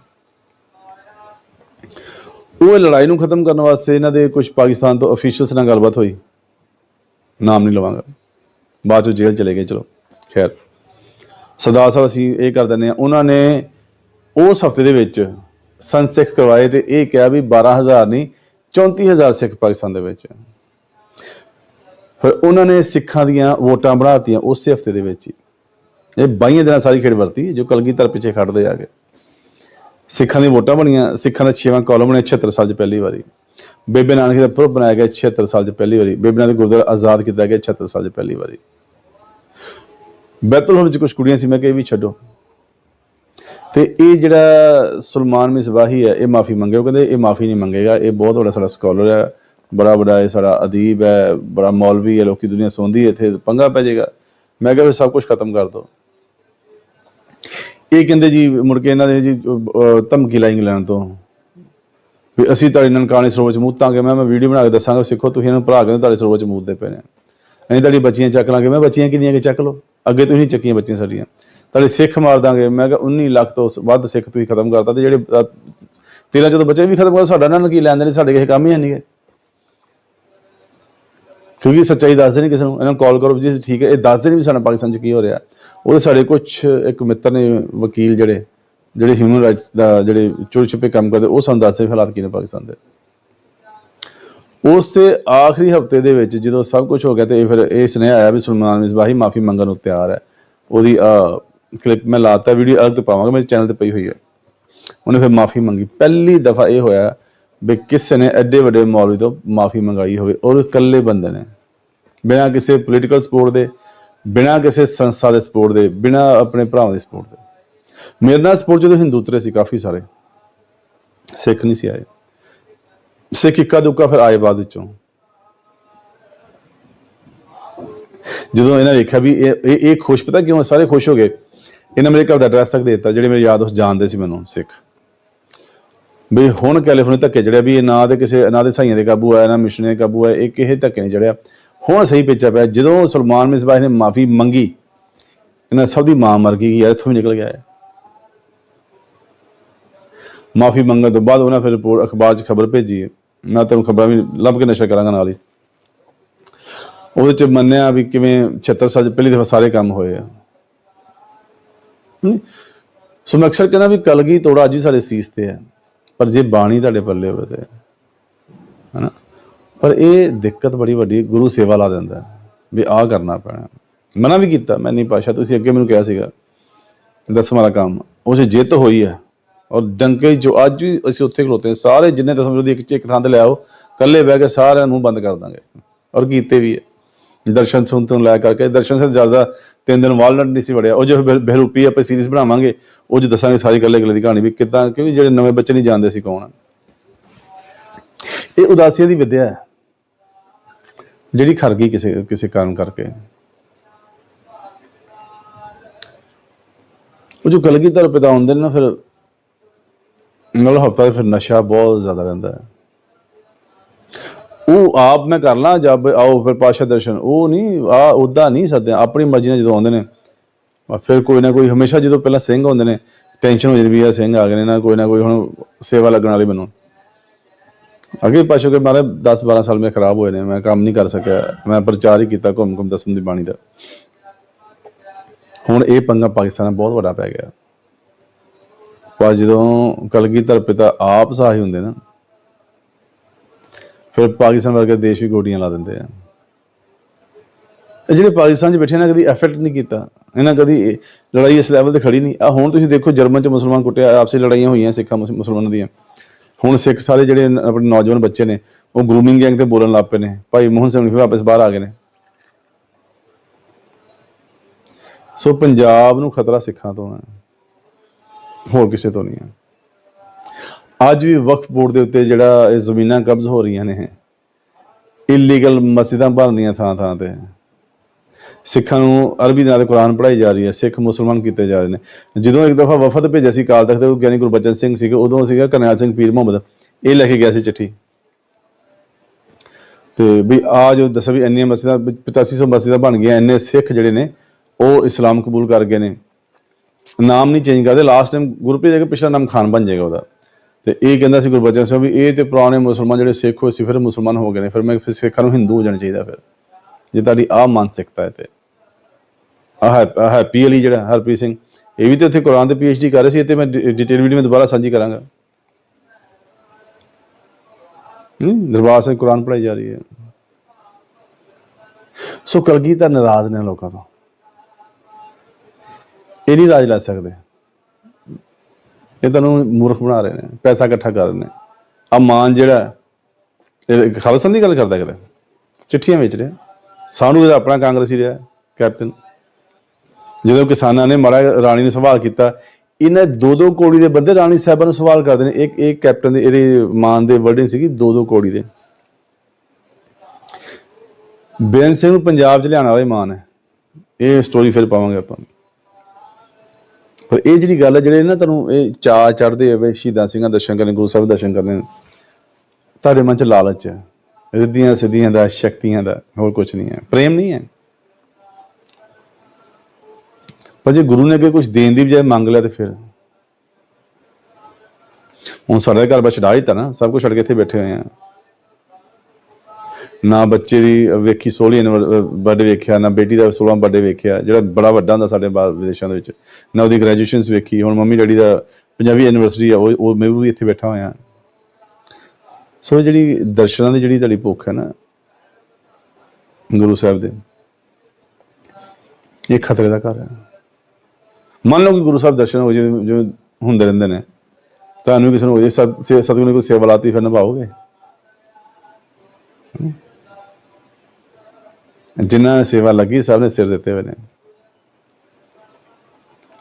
ਉਹ ਇਹ ਲੜਾਈ ਨੂੰ ਖਤਮ ਕਰਨ ਵਾਸਤੇ ਇਹਨਾਂ ਦੇ ਕੁਝ ਪਾਕਿਸਤਾਨ ਤੋਂ ਅਫੀਸ਼ੀਅਲਸ ਨਾਲ ਗੱਲਬਾਤ ਹੋਈ ਨਾਮ ਨਹੀਂ ਲਵਾਂਗਾ ਬਾਅਦ ਚ ਜੇਲ੍ਹ ਚਲੇ ਗਏ ਚਲੋ ਖੈਰ ਸਰਦਾਰ ਸਾਹਿਬ ਅਸੀਂ ਇਹ ਕਰ ਦਿੰਦੇ ਆ ਉਹਨਾਂ ਨੇ ਉਸ ਹਫ਼ਤੇ ਦੇ ਵਿੱਚ ਸਨਸੈਕਸ ਕਰਵਾਏ ਤੇ ਇਹ ਕਿਹਾ ਵੀ 12000 ਨਹੀਂ 34000 ਸਿੱਖ ਪਾਕਿਸਤਾਨ ਦੇ ਵਿੱਚ। ਫਿਰ ਉਹਨਾਂ ਨੇ ਸਿੱਖਾਂ ਦੀਆਂ ਵੋਟਾਂ ਬਣਾਤੀਆਂ ਉਸੇ ਹਫ਼ਤੇ ਦੇ ਵਿੱਚ ਹੀ। ਇਹ 22 ਦਿਨਾਂ ਸਾਰੀ ਖੇਡ ਵਰਤੀ, ਜੋ ਕਲਗੀਧਰ ਪਿੱਛੇ ਖੜਦੇ ਆ ਕੇ। ਸਿੱਖਾਂ ਦੀਆਂ ਵੋਟਾਂ ਬਣੀਆਂ, ਸਿੱਖਾਂ ਦਾ 6ਵਾਂ ਕਾਲਮ ਬਣਿਆ 76 ਸਾਲ 'ਚ ਪਹਿਲੀ ਵਾਰੀ। ਬੇਬੇ ਨਾਨਕ ਦਾ ਪੁਰਬ ਬਣਾਇਆ ਗਿਆ 76 ਸਾਲ 'ਚ ਪਹਿਲੀ ਵਾਰੀ। ਬੇਬੇ ਨਾਨਕ ਗੁਰਦੁਆਰਾ ਆਜ਼ਾਦ ਕੀਤਾ ਗਿਆ 76 ਸਾਲ 'ਚ ਪਹਿਲੀ ਵਾਰੀ। ਬੈਤਲਹਮ 'ਚ ਕੁਝ ਕੁੜੀਆਂ ਸੀ, ਮੈਂ ਕਿਹਾ ਇਹ ਵੀ ਛੱਡੋ। ਤੇ ਇਹ ਜਿਹੜਾ ਸੁਲਮਾਨ ਮਿਸਬਾਹੀ ਹੈ, ਇਹ ਮਾਫੀ ਮੰਗੇ ਉਹ ਕਹਿੰਦੇ, ਇਹ ਮਾਫੀ ਨਹੀਂ ਮੰਗੇਗਾ। ਇਹ ਬਹੁਤ ਵੱਡਾ ਸਾਡਾ ਸਕਾਲਰ ਹੈ, ਬੜਾ ਵੱਡਾ ਇਹ ਸਾਡਾ ਅਦੀਬ ਹੈ, ਬੜਾ ਮੌਲਵੀ ਹੈ, ਲੋਕੀ ਦੁਨੀਆ ਸੌਂਦੀ ਹੈ, ਇੱਥੇ ਪੰਗਾ ਪੈ ਜਾਏਗਾ। ਮੈਂ ਕਿਹਾ ਵੀ ਸਭ ਕੁਝ ਖਤਮ ਕਰ ਦੋ ਇਹ ਕਹਿੰਦੇ ਜੀ, ਮੁੜ ਕੇ ਇਹਨਾਂ ਦੇ ਜੀ ਧਮਕੀ ਲਾਈ ਇੰਗਲੈਂਡ ਤੋਂ। ਵੀ ਅਸੀਂ ਤੁਹਾਡੇ ਨਨਕਾਣੇ ਸਰੋਵਰ ਚ ਮੂਤਾਂਗੇ ਮੈਂ ਮੈਂ ਵੀਡੀਓ ਬਣਾ ਕੇ ਦੱਸਾਂਗਾ, ਸਿੱਖੋ, ਤੁਸੀਂ ਇਹਨਾਂ ਨੂੰ ਭਰਾ ਕੇ ਤੁਹਾਡੇ ਸਰੋਵਰ ਚ ਮੂਤਦੇ ਪਏ ਨੇ। ਅਸੀਂ ਤੁਹਾਡੀ ਬੱਚੀਆਂ ਚੱਕ ਲਾਂਗੇ। ਮੈਂ ਬੱਚੀਆਂ ਕਿੰਨੀਆਂ ਕਿ ਚੱਕ ਲਓ? ਅੱਗੇ ਤੁਸੀਂ ਨਹੀਂ ਚੱਕੀਆਂ ਬੱਚੀਆਂ ਸਾਡੀਆਂ। ਤੁਹਾਡੇ ਸਿੱਖ ਮਾਰ ਦਾਂਗੇ। ਮੈਂ ਕਿਹਾ 19 ਲੱਖ ਤੋਂ ਵੱਧ ਸਿੱਖ ਤੁਸੀਂ ਖਤਮ ਕਰਤਾ ਤੇ ਜਿਹੜੇ ਅਹ, ਤੇਰਾਂ ਚੌਦਾਂ ਬੱਚੇ ਵੀ ਖਤਮ ਕਰ ਸਾਡਾ ਨਾਲ ਕੀ ਲੈਂਦੇ ਨੇ ਸਾਡੇ ਕਿਸੇ ਕੰਮ ਹੀ ਹੈ ਕਿਉਂਕਿ ਸੱਚਾਈ ਦੱਸਦੇ ਨਹੀਂ ਕਿਸੇ ਨੂੰ। ਇਹਨਾਂ ਨੂੰ ਕਾਲ ਕਰੋ ਜੀ ਠੀਕ ਹੈ। ਇਹ ਦੱਸਦੇ ਨਹੀਂ ਵੀ ਸਾਡਾ ਪਾਕਿਸਤਾਨ 'ਚ ਕੀ ਹੋ ਰਿਹਾ। ਉਹਦੇ ਸਾਡੇ ਕੁਝ ਇੱਕ ਮਿੱਤਰ ਨੇ ਵਕੀਲ ਜਿਹੜੇ ਜਿਹੜੇ ਹਿਊਮਨ ਰਾਈਟਸ ਦਾ ਜਿਹੜੇ ਚੋਰੀ ਛੁਪੇ ਕੰਮ ਕਰਦੇ ਉਹ ਸਾਨੂੰ ਦੱਸਦੇ ਹਾਲਾਤ ਕੀ ਨੇ ਪਾਕਿਸਤਾਨ ਦੇ। ਉਸੇ ਆਖਰੀ ਹਫ਼ਤੇ ਦੇ ਵਿੱਚ ਜਦੋਂ ਸਭ ਕੁਝ ਹੋ ਗਿਆ ਤੇ ਫਿਰ ਇਹ ਸੁਨੇਹਾ ਆਇਆ ਵੀ ਸੁਲਮਾਨ ਮਿਸਬਾਹੀ ਮਾਫੀ ਮੰਗਣ ਨੂੰ ਤਿਆਰ ਹੈ। ਉਹਦੀ ਕਲਿੱਪ ਮੈਂ ਲਾਤਾ ਵੀਡੀਓ ਅਲੱਗ ਤੋਂ ਪਾਵਾਂਗਾ, ਮੇਰੇ ਚੈਨਲ ਤੇ ਪਈ ਹੋਈ ਹੈ। ਉਹਨੇ ਫਿਰ ਮਾਫੀ ਮੰਗੀ। ਪਹਿਲੀ ਦਫਾ ਇਹ ਹੋਇਆ ਵੀ ਕਿਸੇ ਨੇ ਐਡੇ ਵੱਡੇ ਮੌਲਵੀ ਤੋਂ ਮਾਫੀ ਮੰਗਾਈ ਹੋਵੇ ਔਰ ਇਕੱਲੇ ਬੰਦੇ ਨੇ। ਬਿਨਾਂ ਕਿਸੇ ਪੋਲੀਟੀਕਲ ਸਪੋਰਟ ਦੇ, ਬਿਨਾਂ ਕਿਸੇ ਸੰਸਥਾ ਦੇ ਸਪੋਰਟ ਦੇ, ਬਿਨਾਂ ਆਪਣੇ ਭਰਾਵਾਂ ਦੇ ਸਪੋਰਟ ਦੇ। ਮੇਰੇ ਨਾਲ ਸਪੋਰਟ ਜਦੋਂ ਹਿੰਦੂ ਉਤਰੇ ਸੀ ਕਾਫੀ ਸਾਰੇ। ਸਿੱਖ ਨਹੀਂ ਸੀ ਆਏ। ਸਿੱਖ ਇੱਕਾ ਦੁੱਕਾ ਫਿਰ ਆਏ ਬਾਅਦ ਵਿੱਚੋਂ। ਜਦੋਂ ਇਹਨਾਂ ਵੇਖਿਆ ਵੀ ਇਹ ਇਹ ਖੁਸ਼, ਪਤਾ ਕਿਉਂ ਸਾਰੇ ਖੁਸ਼ ਹੋ ਗਏ? ਇਹਨਾਂ ਮੇਰੇ ਘਰ ਦਾ ਐਡਰੈਸ ਤੱਕ ਦੇ ਦਿੱਤਾ, ਜਿਹੜੇ ਮੇਰੇ ਯਾਦ ਦੋਸਤ ਜਾਣਦੇ ਸੀ ਮੈਨੂੰ, ਸਿੱਖ। ਵੀ ਹੁਣ ਕੈਲੀਫੋਰਨੀਆ ਧੱਕੇ ਜੜਿਆ ਵੀ ਇਹ ਨਾ ਦੇ ਕਿਸੇ, ਨਾ ਦੇ ਸਾਈਆਂ ਦੇ ਕਾਬੂ ਆਇਆ, ਨਾ ਮਿਸ਼ਨਰੀ ਦੇ ਕਾਬੂ ਆਇਆ, ਇਹ ਕਿਸੇ ਧੱਕੇ ਨਹੀਂ ਜੜਿਆ ਹੁਣ ਸਹੀ ਪਿੱਛਾ ਪਿਆ, ਜਦੋਂ ਸੁਲਮਾਨ ਮਿਸਬਾਹ ਨੇ ਮਾਫੀ ਮੰਗੀ, ਇਹਨਾਂ ਸਭ ਦੀ ਮਾਂ ਮਰ ਗਈ, ਯਾਰ ਇੱਥੋਂ ਵੀ ਨਿਕਲ ਗਿਆ ਮਾਫੀ ਮੰਗਣ ਤੋਂ ਬਾਅਦ ਉਹਨਾਂ ਫਿਰ ਰਿਪੋਰਟ, ਅਖਬਾਰ 'ਚ ਖਬਰ ਭੇਜੀ ਮੈਂ ਤੁਹਾਨੂੰ ਖਬਰਾਂ ਵੀ ਲੱਭ ਕੇ ਨਸ਼ਾ ਕਰਾਂਗਾ ਨਾਲ ਹੀ। ਉਹਦੇ 'ਚ ਮੰਨਿਆ ਵੀ ਕਿਵੇਂ 76 ਸਾਲ 'ਚ ਪਹਿਲੀ ਦਫਾ ਸਾਰੇ ਕੰਮ ਹੋਏ ਆ। ਸੋ ਮੈਂ ਅਕਸਰ ਕਹਿੰਦਾ ਵੀ ਕਲਗੀ ਤੋੜਾ ਅੱਜ ਵੀ ਸਾਡੇ ਸੀਸ ਤੇ ਹੈ, ਪਰ ਜੇ ਬਾਣੀ ਤੁਹਾਡੇ ਪੱਲੇ ਹੋਵੇ ਤੇ, ਹਨਾ? ਪਰ ਇਹ ਦਿੱਕਤ ਬੜੀ ਵੱਡੀ ਗੁਰੂ ਸੇਵਾ ਲਾ ਦਿੰਦਾ, ਵੀ ਆਹ ਕਰਨਾ ਪੈਣਾ। ਮਨਾ ਵੀ ਕੀਤਾ, ਮੈਂ ਨਹੀਂ ਪਾਸ਼ਾ ਤੁਸੀਂ ਅੱਗੇ ਮੈਨੂੰ ਕਿਹਾ ਸੀਗਾ ਦਸਵਾਂ ਵਾਲਾ ਕੰਮ, ਉਹ 'ਚ ਜਿੱਤ ਹੋਈ ਹੈ, ਔਰ ਡੰਕੇ ਜੋ ਅੱਜ ਵੀ ਅਸੀਂ ਉੱਥੇ ਖਲੋਤੇ, ਸਾਰੇ ਜਿੰਨੇ ਦਸਮ ਵਿਰੋਧੀ ਇੱਕ ਇੱਕ ਥਾਂ ਤੇ ਲਿਆਓ ਇਕੱਲੇ ਬਹਿ ਕੇ ਸਾਰਿਆਂ ਨੂੰ ਬੰਦ ਕਰ ਦਾਂਗੇ, ਔਰ ਕੀਤੇ ਵੀ ਹੈ। ਦਰਸ਼ਨ ਸੁਣ ਤੋਂ ਲੈ ਕਰਕੇ, ਦਰਸ਼ਨ ਸੇ ਜ਼ਿਆਦਾ ਤਿੰਨ ਦਿਨ ਵਾਲਨਟ ਨਹੀਂ ਸੀ ਵੜਿਆ। ਉਹ ਜੋ ਬਹਿਰੂਪੀ ਆਪਾਂ ਸੀਰੀਜ਼ ਬਣਾਵਾਂਗੇ, ਉਹ ਚ ਦੱਸਾਂਗੇ ਸਾਰੀ ਗੱਲੇ ਗੱਲੇ ਦੀ ਕਹਾਣੀ ਵੀ ਕਿੱਦਾਂ, ਕਿਉਂਕਿ ਜਿਹੜੇ ਨਵੇਂ ਬੱਚੇ ਨਹੀਂ ਜਾਣਦੇ ਸੀ ਕੌਣ ਇਹ ਉਦਾਸੀ ਦੀ ਵਿਦਿਆ ਹੈ, ਜਿਹੜੀ ਖਰ ਗਈ ਕਿਸੇ ਕਿਸੇ ਕਾਰਨ ਕਰਕੇ। ਉਹ ਜੋ ਕਲਗੀਧਰ ਪਿਤਾ ਹੁੰਦੇ ਨੇ ਨਾ, ਫਿਰ ਮਤਲਬ ਹਫਤਾ ਫਿਰ ਨਸ਼ਾ ਬਹੁਤ ਜ਼ਿਆਦਾ ਰਹਿੰਦਾ ਹੈ। ਉਹ ਆਪ ਮੈਂ ਕਰ ਲਾਂ, ਜਦ ਆਓ ਫਿਰ ਪਾਸ਼ਾ ਦਰਸ਼ਨ। ਉਹ ਨਹੀਂ ਆ ਉਦਾਂ ਨਹੀਂ ਸੱਦੇ ਆਪਣੀ ਮਰਜ਼ੀ ਨਾਲ ਜਦੋਂ ਆਉਂਦੇ ਨੇ। ਫਿਰ ਕੋਈ ਨਾ ਕੋਈ, ਹਮੇਸ਼ਾ ਜਦੋਂ ਪਹਿਲਾਂ ਸਿੰਘ ਹੁੰਦੇ ਨੇ ਟੈਨਸ਼ਨ ਹੋ ਜਾਂਦੀ ਵੀ ਆ ਸਿੰਘ ਆ ਗਏ ਨੇ ਨਾ, ਕੋਈ ਨਾ ਕੋਈ ਹੁਣ ਸੇਵਾ ਲੱਗਣ ਵਾਲੀ ਮੈਨੂੰ। ਅੱਗੇ ਪਾਸ਼ਾ ਕੇ ਮਾਰੇ 10 12 ਸਾਲ ਮੇਰੇ ਖਰਾਬ ਹੋਏ ਨੇ, ਮੈਂ ਕੰਮ ਨਹੀਂ ਕਰ ਸਕਿਆ। ਮੈਂ ਪ੍ਰਚਾਰ ਹੀ ਕੀਤਾ ਘੁੰਮ ਘੁੰਮ ਦਸਮ ਦੀ ਬਾਣੀ ਦਾ। ਹੁਣ ਇਹ ਪੰਗਾ ਪਾਕਿਸਤਾਨ ਨਾਲ ਬਹੁਤ ਵੱਡਾ ਪੈ ਗਿਆ। ਪਰ ਜਦੋਂ ਕਲਗੀਧਰ ਪਿਤਾ ਆਪ ਸਹਾਈ ਹੁੰਦੇ ਨਾ ਫਿਰ ਪਾਕਿਸਤਾਨ ਵਰਗੇ ਦੇਸ਼ ਵੀ ਗੋਡੀਆਂ ਲਾ ਦਿੰਦੇ ਆ। ਇਹ ਜਿਹੜੇ ਪਾਕਿਸਤਾਨ 'ਚ ਬੈਠੇ ਨੇ ਕਦੀ ਐਫਰਟ ਨਹੀਂ ਕੀਤਾ। ਇਹਨਾਂ ਕਦੀ ਲੜਾਈ ਇਸ ਲੈਵਲ ਤੇ ਖੜੀ ਨਹੀਂ। ਆ ਹੁਣ ਤੁਸੀਂ ਦੇਖੋ, ਜਰਮਨ 'ਚ ਮੁਸਲਮਾਨ ਕੁੱਟਿਆ, ਆਪਸੀ ਲੜਾਈਆਂ ਹੋਈਆਂ ਸਿੱਖਾਂ ਮੁਸ- ਮੁਸਲਮਾਨਾਂ ਦੀਆਂ। ਹੁਣ ਸਿੱਖ ਸਾਰੇ ਜਿਹੜੇ ਆਪਣੇ ਨੌਜਵਾਨ ਬੱਚੇ ਨੇ, ਉਹ ਗਰੂਮਿੰਗ ਗੈਂਗ ਤੇ ਬੋਲਣ ਲੱਗ ਪਏ ਨੇ। ਭਾਈ ਮੋਹਨ ਸਿੰਘ ਵੀ ਵਾਪਸ ਬਾਹਰ ਆ ਗਏ ਨੇ। ਸੋ ਪੰਜਾਬ ਨੂੰ ਖਤਰਾ ਸਿੱਖਾਂ ਤੋਂ ਹੈ। ਹੋਰ ਕਿਸੇ ਤੋਂ ਨਹੀਂ ਹੈ। ਅੱਜ ਵੀ ਵਕਫ ਬੋਰਡ ਦੇ ਉੱਤੇ ਜਿਹੜਾ ਇਹ ਜ਼ਮੀਨਾਂ ਕਬਜ਼ ਹੋ ਰਹੀਆਂ ਨੇ ਇਲੀਗਲ ਮਸਜਿਦਾਂ ਬਣ ਰਹੀਆਂ ਥਾਂ ਥਾਂ ਤੇ। ਸਿੱਖਾਂ ਨੂੰ ਅਰਬੀ ਦੇ ਨਾਲ ਕੁਰਾਨ ਪੜ੍ਹਾਈ ਜਾ ਰਹੀ ਹੈ, ਸਿੱਖ ਮੁਸਲਮਾਨ ਕੀਤੇ ਜਾ ਰਹੇ ਨੇ। ਜਦੋਂ ਇੱਕ ਦਫਾ ਵਫਦ ਭੇਜਿਆ ਸੀ ਕਾਲ ਤਖਤ ਤੇ ਉਹ ਗਿਆਨੀ ਗੁਰਬਚਨ ਸਿੰਘ ਸੀਗੇ, ਉਦੋਂ ਸੀਗਾ ਕਰਨੈਲ ਸਿੰਘ ਪੀਰ ਮੁਹੰਮਦ। ਇਹ ਲੈ ਕੇ ਗਿਆ ਸੀ ਚਿੱਠੀ। ਤੇ ਵੀ ਆ ਜੋ ਦੱਸਿਆ ਵੀ ਇੰਨੀਆਂ ਮਸਜਿਦਾਂ 8500 ਮਸਜਿਦਾਂ ਬਣ ਗਈਆਂ, ਇੰਨੇ ਸਿੱਖ ਜਿਹੜੇ ਨੇ, ਉਹ ਇਸਲਾਮ ਕਬੂਲ ਕਰ ਗਏ ਨੇ। ਨਾਮ ਨਹੀਂ ਚੇਂਜ ਕਰਦੇ ਲਾਸਟ ਟਾਈਮ ਗੁਰਪ੍ਰੀਤ ਦੇ ਕੇ ਪਿਛਲਾ ਨਾਮ ਖਾਨ ਬਣ ਜਾਏਗਾ ਉਹਦਾ। ਤੇ ਇਹ ਕਹਿੰਦਾ ਸੀ ਗੁਰਬਚਨ ਸਿੰਘ ਵੀ ਇਹ ਤੇ ਪੁਰਾਣੇ ਮੁਸਲਮਾਨ ਜਿਹੜੇ ਸਿੱਖ ਹੋਏ ਸੀ, ਫਿਰ ਮੁਸਲਮਾਨ ਹੋ ਗਏ ਨੇ, ਫਿਰ ਮੈਂ ਫਿਰ ਸਿੱਖਾਂ ਨੂੰ ਹਿੰਦੂ ਹੋ ਜਾਣਾ ਚਾਹੀਦਾ ਫਿਰ। ਜੇ ਤੁਹਾਡੀ ਆ ਮਾਨਸਿਕਤਾ ਹੈ ਤੇ। ਆ ਹੈਪੀ ਅਲੀ ਜਿਹੜਾ, ਹਰਪ੍ਰੀਤ ਸਿੰਘ। ਇਹ ਵੀ ਤੇ ਇੱਥੇ ਕੁਰਾਨ ਦੇ ਪੀਐਚਡੀ ਕਰ ਰਹੇ ਸੀ, ਇਹ ਤੇ ਮੈਂ ਡਿਟੇਲ ਵੀਡੀਓ ਮੈਂ ਦੁਬਾਰਾ ਸਾਂਝੀ ਕਰਾਂਗਾ। ਨਹੀਂ ਦਰਬਾਰ ਸਿੰਘ ਕੁਰਾਨ ਪੜਾਈ ਜਾ ਰਹੀ ਹੈ। ਸੋ ਕਲਗੀਧਰ ਨਾਰਾਜ਼ ਨੇ ਲੋਕਾਂ ਤੋਂ। ਇਹ ਨਹੀਂ ਰਾਜ ਲੈ ਸਕਦੇ। ਇਹ ਤੁਹਾਨੂੰ ਮੂਰਖ ਬਣਾ ਰਹੇ ਨੇ, ਪੈਸਾ ਇਕੱਠਾ ਕਰ ਰਹੇ ਨੇ। ਆ ਮਾਨ ਜਿਹੜਾ ਇਹ ਖਾਲਸਾ ਦੀ ਗੱਲ ਕਰਦਾ ਕਿਤੇ? ਚਿੱਠੀਆਂ ਵੇਚ ਰਿਹਾ। ਸਾਨੂੰ ਜਿਹੜਾ ਆਪਣਾ ਕਾਂਗਰਸੀ ਰਿਹਾ, ਕੈਪਟਨ। ਜਦੋਂ ਕਿਸਾਨਾਂ ਨੇ ਮਾੜਾ ਰਾਣੀ ਨੂੰ ਸਵਾਲ ਕੀਤਾ, ਇਹਨਾਂ ਦੋ ਦੋ ਕੋੜੀ ਦੇ ਬੰਦੇ ਰਾਣੀ ਸਾਹਿਬਾਂ ਨੂੰ ਸਵਾਲ ਕਰਦੇ ਨੇ ਇੱਕ ਇੱਕ ਕੈਪਟਨ ਦੇ, ਇਹਦੇ ਮਾਨ ਦੇ ਵਰਡਿੰਗ ਸੀਗੀ ਦੋ ਦੋ ਕੋੜੀ ਦੇ। ਬੇਅੰਤ ਸਿੰਘ ਨੂੰ ਪੰਜਾਬ 'ਚ ਲਿਆਉਣ ਵਾਲੇ ਮਾਨ ਹੈ। ਇਹ ਸਟੋਰੀ ਫਿਰ ਪਾਵਾਂਗੇ ਆਪਾਂ। ਪਰ ਇਹ ਜਿਹੜੀ ਗੱਲ ਹੈ, ਜਿਹੜੇ ਨਾ ਤੁਹਾਨੂੰ ਇਹ ਚਾ ਚੜਦੇ ਹੋਵੇ ਸ਼ਹੀਦਾਂ ਸਿੰਘਾਂ ਦਰਸ਼ਨ ਕਰਨ ਗੁਰੂ ਸਾਹਿਬ ਦੇ ਦਰਸ਼ਨ ਕਰਨੇ ਤੁਹਾਡੇ ਮਨ 'ਚ ਲਾਲਚ ਹੈ। ਰਿੱਧੀਆਂ ਸਿੱਧੀਆਂ ਦਾ, ਸ਼ਕਤੀਆਂ ਦਾ, ਹੋਰ ਕੁਝ ਨਹੀਂ ਹੈ। ਪ੍ਰੇਮ ਨਹੀਂ ਹੈ। ਪਰ ਜੇ ਗੁਰੂ ਨੇ ਅੱਗੇ ਕੁਝ ਦੇਣ ਦੀ ਬਜਾਏ ਮੰਗ ਲਿਆ ਤੇ ਫਿਰ? ਹੁਣ ਸਾਡੇ ਘਰ ਬਸ ਛਡਾ ਦਿੱਤਾ ਨਾ, ਸਭ ਕੁਝ ਛੱਡ ਕੇ ਇੱਥੇ ਬੈਠੇ ਹੋਏ ਆ। ਨਾ ਬੱਚੇ ਦੀ ਵੇਖੀ 16 ਬਰਥਡੇ ਵੇਖਿਆ, ਨਾ ਬੇਟੀ ਦਾ 16 ਬਰਥਡੇ ਵੇਖਿਆ, ਜਿਹੜਾ ਬੜਾ ਵੱਡਾ ਹੁੰਦਾ ਸਾਡੇ ਬਾਹਰ ਵਿਦੇਸ਼ਾਂ ਦੇ ਵਿੱਚ, ਨਾ ਉਹਦੀ ਗ੍ਰੈਜੂਏਸ਼ਨਸ ਵੇਖੀ, ਹੁਣ ਮੰਮੀ ਡੈਡੀ ਦਾ ਪੰਜਾਬੀ ਯੂਨੀਵਰਸਿਟੀ ਆ, ਉਹ ਮੈਂ ਵੀ ਇੱਥੇ ਬੈਠਾ ਹੋਇਆ। ਸੋ ਜਿਹੜੀ ਦਰਸ਼ਨਾਂ ਦੀ ਜਿਹੜੀ ਤੁਹਾਡੀ ਭੁੱਖ ਹੈ ਨਾ, ਗੁਰੂ ਸਾਹਿਬ ਦੇ, ਇਹ ਖਤਰੇ ਦਾ ਘਰ ਹੈ। ਮੰਨ ਲਓ ਕਿ ਗੁਰੂ ਸਾਹਿਬ ਦਰਸ਼ਨ ਹੋ ਜਿਵੇਂ ਹੁੰਦੇ ਰਹਿੰਦੇ ਨੇ, ਤੁਹਾਨੂੰ ਕਿਸੇ ਨੂੰ ਹੋ ਜੇ ਸਤ ਸੇ- ਸਤਿਗੁਰੂ ਨੇ ਕੋਈ ਸੇਵਾ ਲਾਤੀ, ਫਿਰ ਨਿਭਾਓਗੇ? ਜਿਨ੍ਹਾਂ ਸੇਵਾ ਲੱਗੀ, ਸਭ ਨੇ ਸਿਰ ਦਿੱਤੇ ਹੋਏ ਨੇ।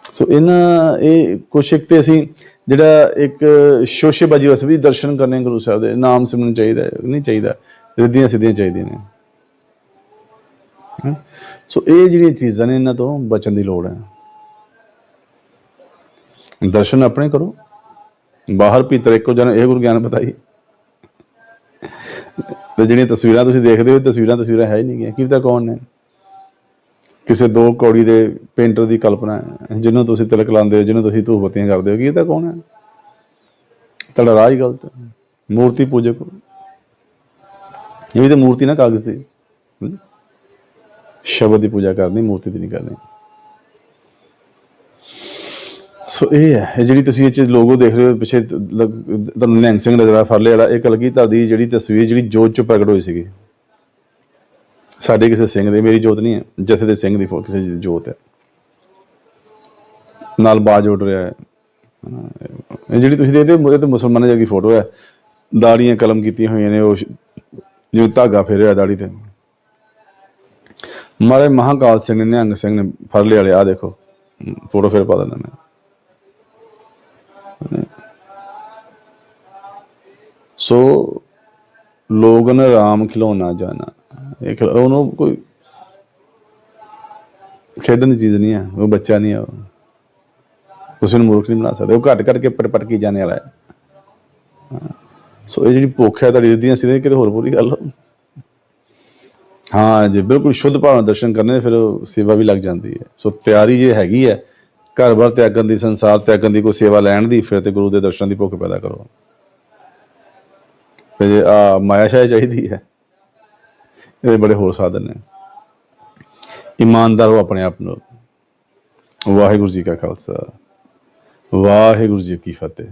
ਸੋ ਇਹਨਾਂ, ਇਹ ਕੁਛ ਇੱਕ ਤੇ ਅਸੀਂ ਜਿਹੜਾ ਇੱਕ ਸ਼ੋਸ਼ੇਬਾਜੀ ਵਸ ਵੀ ਦਰਸ਼ਨ ਕਰਨੇ ਗੁਰੂ ਸਾਹਿਬ ਦੇ, ਨਾਮ ਸਿਮਰਨ ਚਾਹੀਦਾ, ਨਹੀਂ ਚਾਹੀਦਾ, ਰਿੱਧੀਆਂ ਸਿੱਧੀਆਂ ਚਾਹੀਦੀਆਂ ਨੇ। ਸੋ ਇਹ ਜਿਹੜੀਆਂ ਚੀਜ਼ਾਂ ਨੇ ਇਹਨਾਂ ਤੋਂ ਬਚਣ ਦੀ ਲੋੜ ਹੈ। ਦਰਸ਼ਨ ਆਪਣੇ ਕਰੋ। ਬਾਹਰ ਭੀਤਰ ਇੱਕੋ ਜਨ ਇਹ ਗੁਰੂ ਗਿਆਨ ਬਤਾਈ ਤੇ ਜਿਹੜੀਆਂ ਤਸਵੀਰਾਂ ਤੁਸੀਂ ਦੇਖਦੇ ਹੋ ਇਹ ਤਸਵੀਰਾਂ ਤਸਵੀਰਾਂ ਹੈ ਹੀ ਨਹੀਂ ਗੀਆਂ ਕੀ ਕੌਣ ਨੇ? ਕਿਸੇ ਦੋ ਕੌੜੀ ਦੇ ਪੇਂਟਰ ਦੀ ਕਲਪਨਾ ਹੈ, ਜਿਹਨੂੰ ਤੁਸੀਂ ਤਿਲਕ ਲਾਉਂਦੇ ਹੋ, ਜਿਹਨੂੰ ਤੁਸੀਂ ਧੂਪਤੀਆਂ ਕਰਦੇ ਹੋ, ਕੀ ਤਾਂ ਕੌਣ ਹੈ? ਤੁਹਾਡਾ ਰਾਹ ਹੀ ਗਲਤ ਹੈ। ਮੂਰਤੀ ਪੂਜਕ ਇਹ ਵੀ ਤਾਂ ਮੂਰਤੀ ਨਾ ਕਾਗਜ਼ ਦੀ। ਸ਼ਬਦ ਦੀ ਪੂਜਾ ਕਰਨੀ, ਮੂਰਤੀ ਦੀ ਨਹੀਂ ਕਰਨੀ। ਸੋ ਇਹ ਹੈ ਇਹ ਜਿਹੜੀ ਤੁਸੀਂ ਇਹ ਚ ਲੋਗੋ ਦੇਖ ਰਹੇ ਹੋ ਪਿੱਛੇ ਤ- ਤੁਹਾਨੂੰ ਨਿਹੰਗ ਸਿੰਘ ਨਜ਼ਰ ਆ ਫਰਲੇ ਵਾਲਾ ਇਹ ਕਲਗੀ ਦੀ ਜਿਹੜੀ ਤਸਵੀਰ ਜਿਹੜੀ ਜੋਤ ਚ ਪ੍ਰਗਟ ਹੋਈ ਸੀਗੀ? ਸਾਡੇ ਕਿਸੇ ਸਿੰਘ ਦੀ ਮੇਰੀ ਜੋਤ ਨਹੀਂ ਹੈ ਜਥੇ ਦੇ ਸਿੰਘ ਦੀ ਫੋ ਕਿਸੇ ਦੀ ਜੋਤ ਹੈ। ਨਾਲ ਬਾਜ ਉੱਡ ਰਿਹਾ ਹੈ। ਹਾਂ, ਇਹ ਜਿਹੜੀ ਤੁਸੀਂ ਦੇਖਦੇ ਹੋ ਇਹ ਤੇ ਮੁਸਲਮਾਨਾਂ ਦੀ ਫੋਟੋ ਹੈ। ਦਾੜੀਆਂ ਕਲਮ ਕੀਤੀਆਂ ਹੋਈਆਂ ਨੇ ਉਹ ਸ਼- ਜਿਵੇਂ ਧਾਗਾ ਫੇਰਿਆ ਦਾੜੀ ਤੇ। ਮਾਰੇ ਮਹਾਕਾਲ ਸਿੰਘ ਨੇ ਨਿਹੰਗ ਸਿੰਘ ਨੇ ਫਰਲੇ ਵਾਲੇ ਆ ਦੇਖੋ। ਫੋਟੋ ਫਿਰ ਪਾ ਦਿੰਦਾ ਮੈਂ। ਸੋ ਲੋਗਨ ਰਾਮ ਖਿਲੌਣਾ ਜਾਣਾ। ਇਹ ਉਹਨੂੰ ਕੋਈ ਖੇਡਣ ਦੀ ਚੀਜ਼ ਨਹੀਂ ਹੈ, ਉਹ ਬੱਚਾ ਨਹੀਂ ਹੈ ਤੁਸੀਂ ਉਹਨੂੰ ਮੂਰਖ ਨਹੀਂ ਬਣਾ ਸਕਦੇ। ਉਹ ਘੱਟ ਘੱਟ ਕੇ ਪਟ ਕੀ ਜਾਣੇ ਵਾਲਾ ਹੈ। ਸੋ ਇਹ ਜਿਹੜੀ ਭੁੱਖ ਹੈ ਤੁਹਾਡੀ ਰਿੱਧੀਆਂ ਸਿੱਧੀਆਂ, ਕਿਤੇ ਹੋਰ ਪੂਰੀ ਗੱਲ ਲਓ ਹਾਂ ਜੇ, ਬਿਲਕੁਲ ਸ਼ੁੱਧ ਭਾਵਨਾ ਦਰਸ਼ਨ ਕਰਨੇ, ਫਿਰ ਸੇਵਾ ਵੀ ਲੱਗ ਜਾਂਦੀ ਹੈ। ਸੋ ਤਿਆਰੀ ਜੇ ਹੈਗੀ ਹੈ ਘਰ-ਬਾਰ ਤਿਆਗਣ ਦੀ, ਸੰਸਾਰ ਤਿਆਗਣ ਦੀ ਕੋਈ ਸੇਵਾ ਲੈਣ ਦੀ, ਫਿਰ ਤੇ ਗੁਰੂ ਦੇ ਦਰਸ਼ਨ ਦੀ ਭੁੱਖ ਪੈਦਾ ਕਰੋ। ਤੇ ਆ ਮਾਇਆ ਸ਼ਾਇ ਚਾਹੀਦੀ ਹੈ। ਇਹਦੇ ਬੜੇ ਹੋਰ ਸਾਧਨ ਨੇ। ਇਮਾਨਦਾਰ ਹੋ ਆਪਣੇ ਆਪ ਨੂੰ। ਵਾਹਿਗੁਰੂ ਜੀ ਕਾ ਖਾਲਸਾ। ਵਾਹਿਗੁਰੂ ਜੀ ਕੀ ਫਤਿਹ।